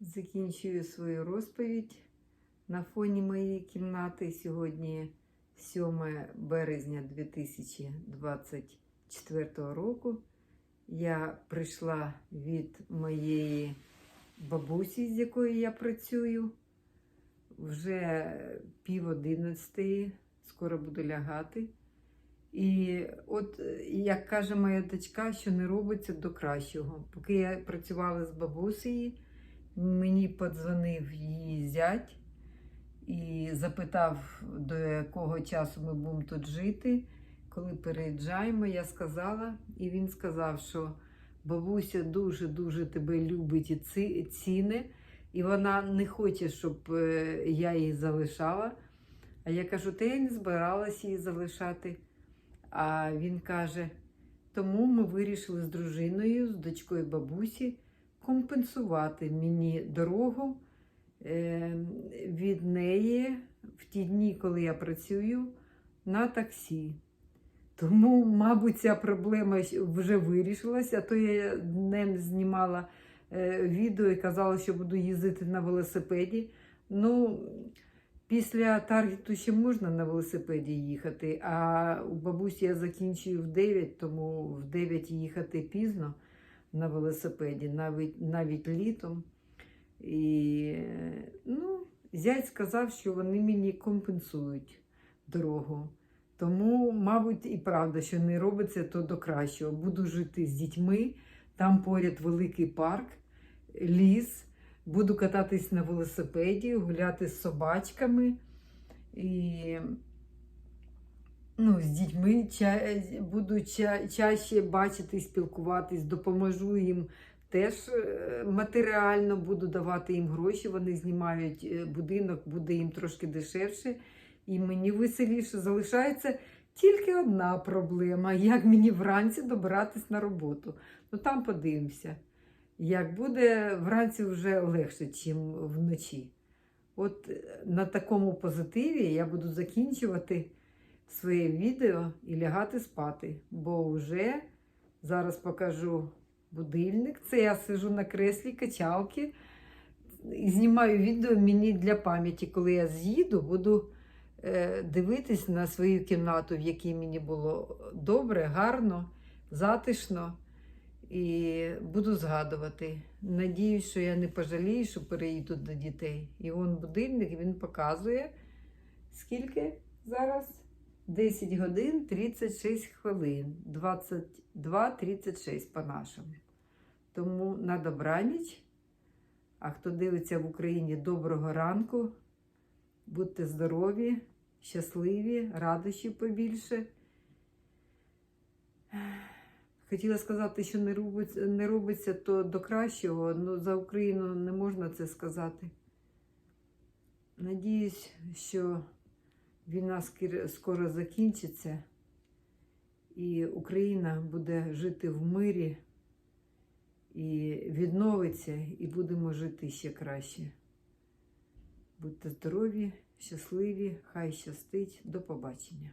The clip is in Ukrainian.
Закінчую свою розповідь на фоні моєї кімнати. Сьогодні 7 березня 2024 року. Я прийшла від моєї бабусі, з якою я працюю. Вже пів одинадцятої, скоро буду лягати. І от, як каже моя дочка, що не робиться до кращого. Поки я працювала з бабусею, мені подзвонив її зять і запитав, до якого часу ми будемо тут жити. Коли переїжджаємо, я сказала, і він сказав, що бабуся дуже-дуже тебе любить і ці- ціни, і вона не хоче, щоб е, я її залишала. А я кажу, та я не збиралася її залишати. А він каже: тому ми вирішили з дружиною, з дочкою бабусі, компенсувати мені дорогу е, від неї в ті дні, коли я працюю, на таксі. Тому, мабуть, ця проблема вже вирішилася, а то я днем знімала е, відео і казала, що буду їздити на велосипеді. Ну, після Таргету ще можна на велосипеді їхати, а у бабусі я закінчую в 9, тому в 9 їхати пізно на велосипеді, навіть, навіть літом. І ну, зять сказав, що вони мені компенсують дорогу. Тому, мабуть, і правда, що не робиться то до кращого. Буду жити з дітьми, там поряд великий парк, ліс. Буду кататись на велосипеді, гуляти з собачками. І ну, з дітьми ча... буду ча... чаще бачити, спілкуватись, допоможу їм теж е, матеріально, буду давати їм гроші. Вони знімають е, будинок, буде їм трошки дешевше. І мені веселіше залишається тільки одна проблема: як мені вранці добиратись на роботу. Ну там подивимося. Як буде вранці вже легше, ніж вночі. От е, на такому позитиві я буду закінчувати своє відео і лягати спати, бо вже зараз покажу будильник. Це я сижу на креслі качалки і знімаю відео мені для пам'яті. Коли я з'їду, буду е, дивитись на свою кімнату, в якій мені було добре, гарно, затишно. І буду згадувати. Надіюсь, що я не пожалію, що переїду до дітей. І он будильник він показує, скільки зараз? 10 годин 36 хвилин, 22.36 по-нашому. Тому на добраніч. А хто дивиться в Україні, доброго ранку. Будьте здорові, щасливі, радощів побільше. Хотіла сказати, що не робиться, не робиться то до кращого, але за Україну не можна це сказати. Надіюсь, що війна скоро закінчиться, і Україна буде жити в мирі і відновиться, і будемо жити ще краще. Будьте здорові, щасливі, хай щастить. До побачення.